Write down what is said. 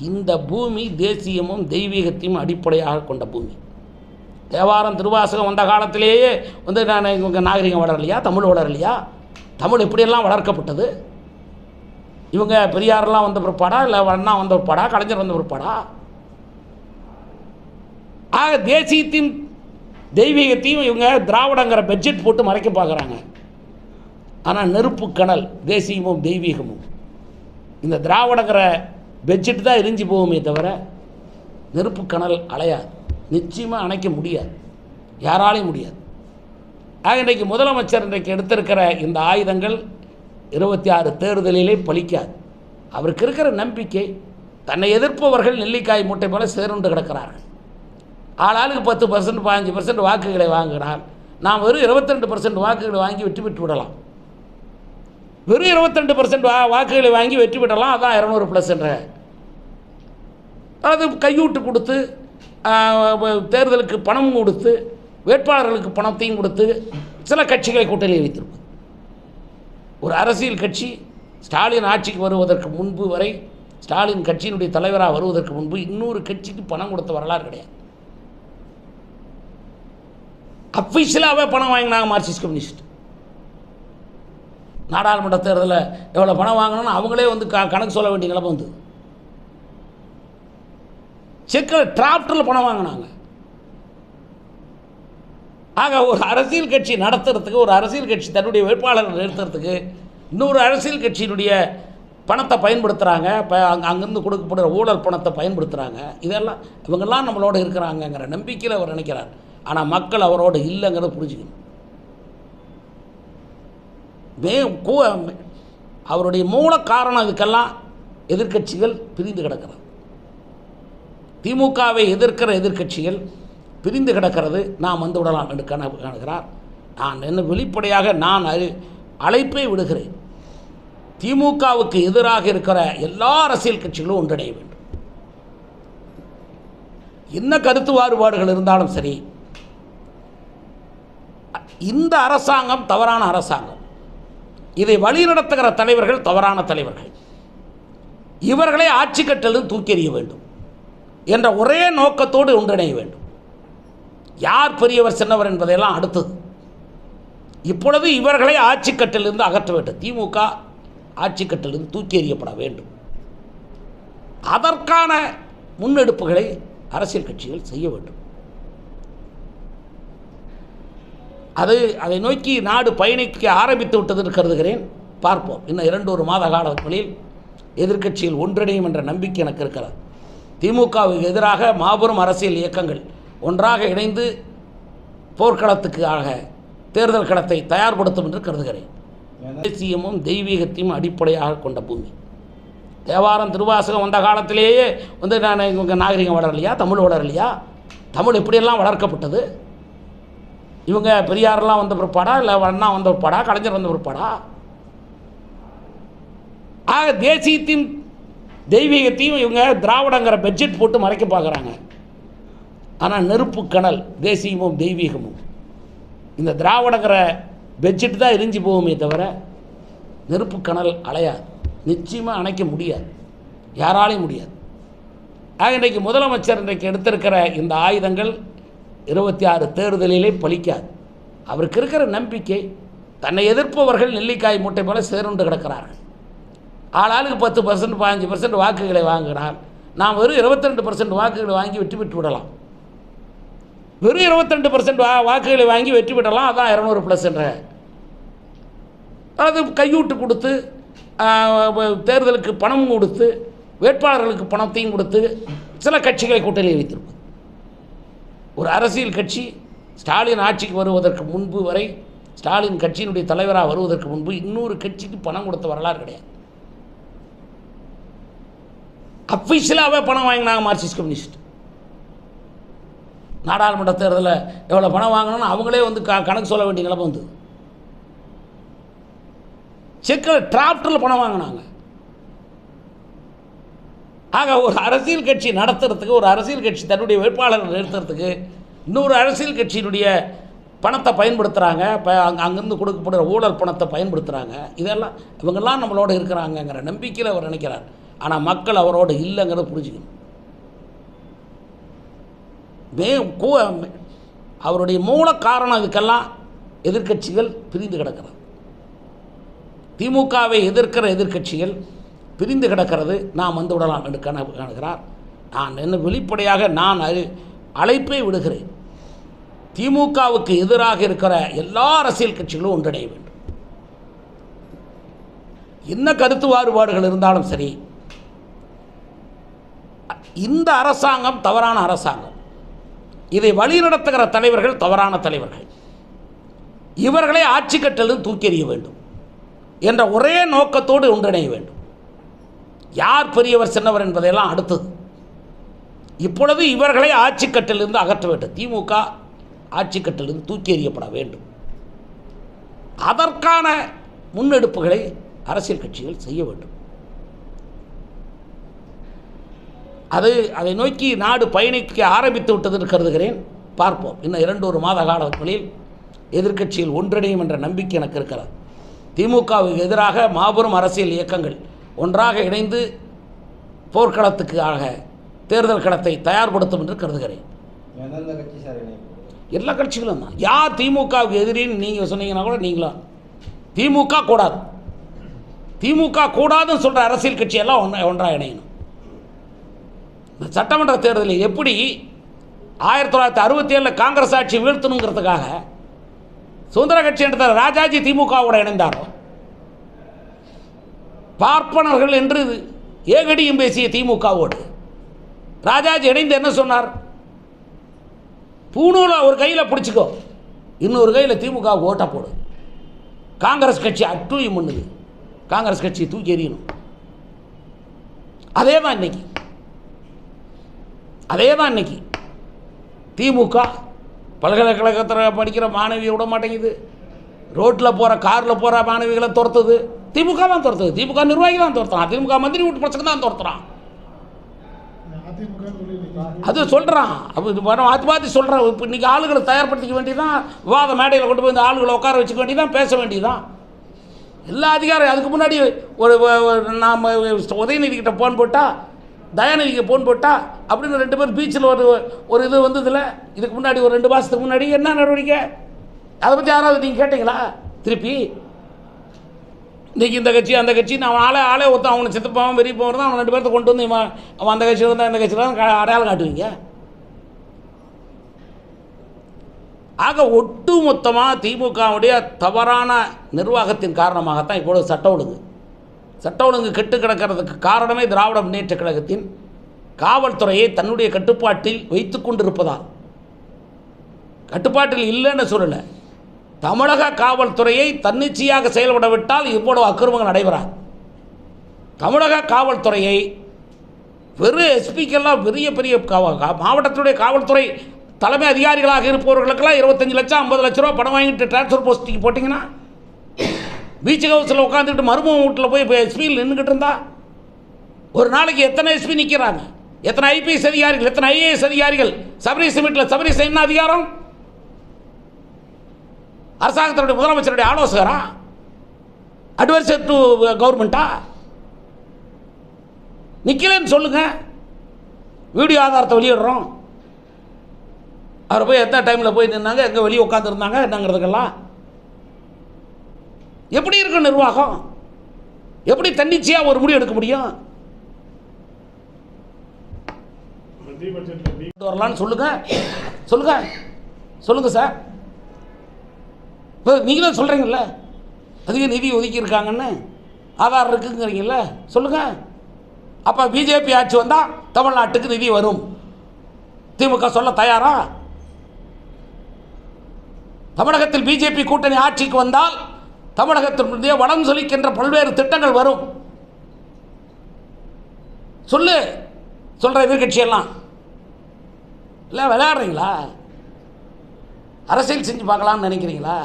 இந்த பூமி தேசியமும் தெய்வீகத்தையும் அடிப்படையாக கொண்ட பூமி. தேவாரம் திருவாசகம் வந்த காலத்திலேயே வந்து நான் இவங்க நாகரிகம் வளரலையா? தமிழ் வளரலையா? தமிழ் எப்படியெல்லாம் வளர்க்கப்பட்டது? இவங்க பெரியாரெல்லாம் வந்த பிற்பாடா? இல்லை அண்ணா வந்த பிற்பாடா? கலைஞர் வந்த பிற்பாடா? ஆக தேசியத்தையும் தெய்வீகத்தையும் இவங்க திராவிடங்கிற பட்ஜெட் போட்டு மறைக்க பார்க்குறாங்க. ஆனால் நெருப்பு கணல் தேசியமும் தெய்வீகமும். இந்த திராவிடங்கிற பெட்ஷீட் தான் எரிஞ்சு போகுமே தவிர நெருப்பு கணல் அலையாது. நிச்சயமாக அணைக்க முடியாது. யாராலையும் முடியாது. ஆக இன்றைக்கு முதலமைச்சர் இன்றைக்கு எடுத்திருக்கிற இந்த ஆயுதங்கள் இருபத்தி ஆறு தேர்தலிலே பலிக்காது. அவருக்கு இருக்கிற நம்பிக்கை தன்னை எதிர்ப்பவர்கள் நெல்லிக்காய் மூட்டை போல சேருண்டு கிடக்கிறார்கள். ஆளாளுக்கு பத்து பர்சன்ட் பதினஞ்சு பர்சன்ட் வாக்குகளை வாங்கினால் நாம் வெறும் இருபத்திரெண்டு பர்சன்ட் வாக்குகளை வாங்கி வெற்றி பெற்று விடலாம். வெறும் இருபத்தெண்டு பர்சன்ட் வா வாக்குகளை வாங்கி வெற்றி பெற்றலாம் அதான் இரநூறு ப்ளஸ்ன்ற அது கையூட்டு கொடுத்து தேர்தலுக்கு பணம் கொடுத்து வேட்பாளர்களுக்கு பணத்தையும் கொடுத்து சில கட்சிகளை கூட்டணியில் வைத்திருக்கும் ஒரு அரசியல் கட்சி ஸ்டாலின் ஆட்சிக்கு வருவதற்கு முன்பு வரை ஸ்டாலின் கட்சியினுடைய தலைவராக வருவதற்கு முன்பு இன்னொரு கட்சிக்கு பணம் கொடுத்த வரலாறு கிடையாது. அஃபிஷியலாகவே பணம் வாங்கினாங்க மார்க்சிஸ்ட் கம்யூனிஸ்ட். நாடாளுமன்ற தேர்தலில் எவ்வளோ பணம் வாங்கணும்னு அவங்களே வந்து க கணக்கு சொல்ல வேண்டிய நிலைமை வந்து. செக்கில் டிராப்டரில் பணம் வாங்கினாங்க. ஆக ஒரு அரசியல் கட்சி நடத்துறதுக்கு ஒரு அரசியல் கட்சி தன்னுடைய வேட்பாளரை நிறுத்துறதுக்கு இன்னொரு அரசியல் கட்சியினுடைய பணத்தை பயன்படுத்துகிறாங்க இப்போ அங்கே அங்கேருந்து கொடுக்கப்படுற ஊழல் பணத்தை பயன்படுத்துகிறாங்க இதெல்லாம் இவங்கெல்லாம் நம்மளோட இருக்கிறாங்கங்கிற நம்பிக்கையில் அவர் நினைக்கிறார். ஆனால் மக்கள் அவரோட இல்லைங்கிறத புரிஞ்சுக்கணும். மே கூ- அவருடைய மூல காரணம் இதுக்கெல்லாம் எதிர்க்கட்சிகள் பிரிந்து கிடக்கிறது. திமுகவை எதிர்க்கிற எதிர்க்கட்சிகள் பிரிந்து கிடக்கிறது. நாம் வந்து விடலாம் என்று கண காணுகிறார். நான் என்ன வெளிப்படையாக நான் அறி அழைப்பை விடுகிறேன். திமுகவுக்கு எதிராக இருக்கிற எல்லா அரசியல் கட்சிகளும் ஒன்றிணைய வேண்டும். என்ன கருத்து வேறுபாடுகள் இருந்தாலும் சரி இந்த அரசாங்கம் தவறான அரசாங்கம். இதை வழிநடத்துகிற தலைவர்கள் தவறான தலைவர்கள். இவர்களை ஆட்சி கட்டலும் தூக்கி எறிய வேண்டும் என்ற ஒரே நோக்கத்தோடு ஒன்றிணைய வேண்டும். யார் பெரியவர் சின்னவர் என்பதையெல்லாம் அடுத்தது. இப்பொழுது இவர்களை ஆட்சி கட்டிலிருந்து அகற்ற வேண்டும். திமுக ஆட்சி கட்டிலிருந்து தூக்கி எறியப்பட வேண்டும். அதற்கான முன்னெடுப்புகளை அரசியல் கட்சிகள் செய்ய வேண்டும். அது அதை நோக்கி நாடு பயணிக்க ஆரம்பித்து விட்டது என்று கருதுகிறேன் பார்ப்போம். இன்னும் இரண்டு ஒரு மாத காலங்களில் எதிர்க்கட்சியில் ஒன்றிணையும் என்ற நம்பிக்கை எனக்கு இருக்கிறது. திமுகவுக்கு எதிராக மாபெரும் அரசியல் இயக்கங்கள் ஒன்றாக இணைந்து போர்க்களத்துக்காக தேர்தல் களத்தை தயார்படுத்தும் என்று கருதுகிறேன். தேசியமும் தெய்வீகத்தையும் அடிப்படையாக கொண்ட பூமி. தேவாரம் திருவாசகம் வந்த காலத்திலேயே வந்து நான் இவங்க நாகரிகம் வளரலையா? தமிழ் வளரலையா? தமிழ் எப்படியெல்லாம் வளர்க்கப்பட்டது? இவங்க பெரியாரெல்லாம் வந்த பிற்பாடா இல்லை அண்ணா வந்த பிற்பாடா கலைஞர் வந்த பிற்பாடா? ஆக தேசியத்தையும் தெய்வீகத்தையும் இவங்க திராவிடங்கிற பட்ஜெட் போட்டு மறைக்க பார்க்குறாங்க. ஆனால் நெருப்பு கணல் தேசியமும் தெய்வீகமும். இந்த திராவிடங்கிற பெட்ஷீட் தான் எரிஞ்சு போகுமே தவிர நெருப்பு கணல் அலையாது. நிச்சயமாக அணைக்க முடியாது. யாராலையும் முடியாது. ஆக இன்றைக்கு முதலமைச்சர் இன்றைக்கு எடுத்திருக்கிற இந்த ஆயுதங்கள் இருபத்தி ஆறு தேர்தலிலே பலிக்காது அவருக்கு இருக்கிற நம்பிக்கை தன்னை எதிர்ப்பவர்கள் நெல்லிக்காய் மூட்டை போல சேருண்டு கிடக்கிறார்கள். ஆளாளுக்கு பத்து பர்சன்ட் பதினஞ்சு பர்சன்ட் வாக்குகளை வாங்கினால் நாம் வெறும் இருபத்திரெண்டு பர்சன்ட் வாக்குகளை வாங்கி வெற்றி பெற்று விடலாம். வெறும் இருபத்திரெண்டு பர்சன்ட் வா வாக்குகளை வாங்கி வெற்றி பெறலாம். அதான் இரநூறு ப்ளஸ்ன்ற அது கையூட்டு கொடுத்து தேர்தலுக்கு பணமும் கொடுத்து வேட்பாளர்களுக்கு பணத்தையும் கொடுத்து சில கட்சிகளை கூட்டணியில் வைத்திருப்பது ஒரு அரசியல் கட்சி ஸ்டாலின் ஆட்சிக்கு வருவதற்கு முன்பு வரை ஸ்டாலின் கட்சியினுடைய தலைவராக வருவதற்கு முன்பு இன்னொரு கட்சிக்கு பணம் கொடுத்த வரலாறு கிடையாது. அஃபிஷியலாகவே பணம் வாங்கினாங்க மார்க்சிஸ்ட் கம்யூனிஸ்ட். நாடாளுமன்ற தேர்தலில் எவ்வளோ பணம் வாங்கணும்னு அவங்களே வந்து க கணக்கு சொல்ல வேண்டிய நிலைமை வந்து செக்கில் டிராப்டரில் பணம் வாங்கினாங்க. ஆக ஒரு அரசியல் கட்சி நடத்துறதுக்கு ஒரு அரசியல் கட்சி தன்னுடைய வேட்பாளரை நிறுத்துறதுக்கு இன்னொரு அரசியல் கட்சியினுடைய பணத்தை பயன்படுத்துகிறாங்க இப்போ அங்கே அங்கேருந்து கொடுக்கப்படுற ஊழல் பணத்தை பயன்படுத்துகிறாங்க இதெல்லாம் இவங்கெல்லாம் நம்மளோட இருக்கிறாங்கங்கிற நம்பிக்கையில் அவர் நினைக்கிறார். ஆனால் மக்கள் அவரோட இல்லைங்கிறத புரிஞ்சுக்கணும். மே கூ- அவருடைய மூல காரணம் இதுக்கெல்லாம் எதிர்க்கட்சிகள் பிரிந்து கிடக்கிறது. திமுகவை எதிர்க்கிற எதிர்க்கட்சிகள் பிரிந்து கிடக்கிறது நாம் வந்து விடலாம் என்று கண காணுகிறார். நான் என்ன வெளிப்படையாக நான் அது அழைப்பை விடுகிறேன். திமுகவுக்கு எதிராக இருக்கிற எல்லா அரசியல் கட்சிகளும் ஒன்றிணைய வேண்டும். என்ன கருத்து வேறுபாடுகள் இருந்தாலும் சரி இந்த அரசாங்கம் தவறான அரசாங்கம். இதை வழிநடத்துகிற தலைவர்கள் தவறான தலைவர்கள். இவர்களை ஆட்சி கட்டலும் தூக்கி எறிய வேண்டும். என்ற ஒரே நோக்கத்தோடு ஒன்றிணைய வேண்டும். யார் பெரியவர் சின்னவர் என்பதையெல்லாம் அடுத்தது. இப்பொழுது இவர்களை ஆட்சிக்கட்டிலிருந்து அகற்ற வேண்டும். திமுக ஆட்சிக்கட்டிலிருந்து தூக்கி எறியப்பட வேண்டும். அதற்கான முன்னெடுப்புகளை அரசியல் கட்சிகள் செய்ய வேண்டும். அது அதை நோக்கி நாடு பயணிக்க ஆரம்பித்து விட்டது என்று கருதுகிறேன். பார்ப்போம். இன்னும் இரண்டு ஒரு மாத காலங்களில் எதிர்க்கட்சியில் ஒன்றிணையும் என்ற நம்பிக்கை எனக்கு இருக்கிறது. திமுகவுக்கு எதிராக மாபெரும் அரசியல் இயக்கங்கள் ஒன்றாக இணைந்து போர்க்களத்துக்காக தேர்தல் களத்தை தயார்படுத்தும் என்று கருதுகிறேன். எல்லா கட்சிகளும் தான். யார் திமுகவுக்கு எதிரின்னு நீங்கள் சொன்னீங்கன்னா கூட நீங்களும். திமுக கூடாது. திமுக கூடாதுன்னு சொல்கிற அரசியல் கட்சியெல்லாம் ஒன்றா ஒன்றாக இணையணும். இந்த சட்டமன்ற தேர்தலில் எப்படி ஆயிரத்தி தொள்ளாயிரத்தி அறுபத்தி ஏழில் காங்கிரஸ் ஆட்சி வீழ்த்தணுங்கிறதுக்காக சுதந்திர கட்சி என்ற ராஜாஜி திமுகவோட இணைந்தாரோ பார்ப்பனர்கள் என்று ஏகடியும் பேசிய திமுகவோடு. ராஜாஜி இணைந்து என்ன சொன்னார்? பூணூலை ஒரு கையில் பிடிச்சிக்கோ இன்னொரு கையில் திமுக ஓட்டை போடு. காங்கிரஸ் கட்சி அட்டூழியம் பண்ணுது. காங்கிரஸ் கட்சி தூக்கி எறியணும். அதே தான் இன்னைக்கு. அதே தான் இன்னைக்கு. திமுக பல்கலைக்கழகத்தில் படிக்கிற மாணவியை விட மாட்டேங்குது. ரோட்டில் போகிற காரில் போகிற மாணவிகளை துரத்துது. திமுக தான் துரத்துது. திமுக நிர்வாகி தான் துரத்துறான். திமுக மந்திரி வீட்டு பிரச்சனை தான் துரத்துறான். அது சொல்கிறான் அப்போ இது பண்ண மாற்றி மாற்றி சொல்கிறான் இப்போ இன்றைக்கி ஆளுகளை தயார்படுத்திக்க வேண்டியதான் விவாத மேடையில் கொண்டு போய் இந்த ஆளுகளை உட்கார வச்சுக்க வேண்டியதான் பேச வேண்டியதான் எல்லா அதிகாரம் அதுக்கு முன்னாடி ஒரு நாம் உதயநிதி கிட்ட ஃபோன் போட்டால் தயாநிதிக்கு ஃபோன் போட்டால் அப்படின்னு ரெண்டு பேரும் பீச்சில் ஒரு ஒரு இது வந்ததில்ல இதுக்கு முன்னாடி ஒரு ரெண்டு மாதத்துக்கு முன்னாடி என்ன நடவடிக்கை? அதை பற்றி யாராவது நீங்கள் கேட்டீங்களா? திருப்பி இன்றைக்கி இந்த கட்சி அந்த கட்சி அவன் ஆளே ஆளே ஒருத்தன் அவனை சித்தப்பாவும் பெரிய போகிறதான் அவன் ரெண்டு பேர்த்த கொண்டு வந்து இவன் அவன் அந்த கட்சியில் இருந்தால் இந்த கட்சியில் தான் அடையாளம் காட்டுவீங்க? ஆக ஒட்டு மொத்தமாக திமுகவுடைய தவறான நிர்வாகத்தின் காரணமாகத்தான் இப்பொழுது சட்ட ஒழுங்கு. சட்ட ஒழுங்கு கெட்டு கிடக்கிறதுக்கு காரணமே திராவிட முன்னேற்ற கழகத்தின் காவல்துறையை தன்னுடைய கட்டுப்பாட்டில் வைத்து கொண்டிருப்பதால். கட்டுப்பாட்டில் இல்லைன்னு சொல்லலை. தமிழக காவல்துறையை தன்னிச்சையாக செயல்பட விட்டால் இவ்வளவு அக்கிரமங்கள் நடைபெறாது. தமிழக காவல்துறையை வெறும் எஸ்பிக்கெல்லாம் பெரிய பெரிய காவ- மாவட்டத்தினுடைய காவல்துறை தலைமை அதிகாரிகளாக இருப்பவர்களுக்கெல்லாம் இருபத்தஞ்சி லட்சம் ஐம்பது லட்ச ரூபா பணம் வாங்கிட்டு டிரான்ஸ்ஃபர் போஸ்டிங் போட்டிங்கன்னா பீச் ஹவுஸில் உட்காந்துக்கிட்டு மருமக வீட்டில் போய் இப்போ எஸ்பியில் நின்றுக்கிட்டு இருந்தா ஒரு நாளைக்கு எத்தனை எஸ்பி நிற்கிறாங்க எத்தனை ஐபிஎஸ் அதிகாரிகள் எத்தனை ஐஏஎஸ் அதிகாரிகள்? சபரி சிமெண்ட்டில் சபரி என்ன அதிகாரம்? அரசாங்கத்தினுடைய முதலமைச்சருடைய ஆலோசகரா? அட்வைசர் டு கவர்மெண்ட்டா நிற்கலன்னு சொல்லுங்க. வீடியோ ஆதாரத்தை வெளியிடுறோம். அவர் போய் எத்தனை டைமில் போய் நின்னாங்க எங்கே வெளியே உட்காந்துருந்தாங்க என்னங்கிறதுக்கெல்லாம். எப்படி இருக்கும் நிர்வாகம்? எப்படி தன்னிச்சையாக ஒரு முடிவு எடுக்க முடியும்? வரலான்னு சொல்லுங்க. சொல்லுங்க. சொல்லுங்க சார். இப்போ நீங்கள் தான் சொல்கிறீங்கல்ல அதிக நிதி ஒதுக்கியிருக்காங்கன்னு ஆதார் இருக்குங்கிறீங்கள சொல்லுங்கள் அப்போ பிஜேபி ஆட்சி வந்தால் தமிழ்நாட்டுக்கு நிதி வரும். திமுக சொல்ல தயாரா? தமிழகத்தில் பிஜேபி கூட்டணி ஆட்சிக்கு வந்தால் தமிழகத்தினுடைய வளம் சொலிக்கின்ற பல்வேறு திட்டங்கள் வரும். சொல்லு. சொல்கிற எதிர்கட்சியெல்லாம். இல்லை விளையாடுறீங்களா? அரசியல் செஞ்சு பார்க்கலாம்னு நினைக்கிறீங்களா?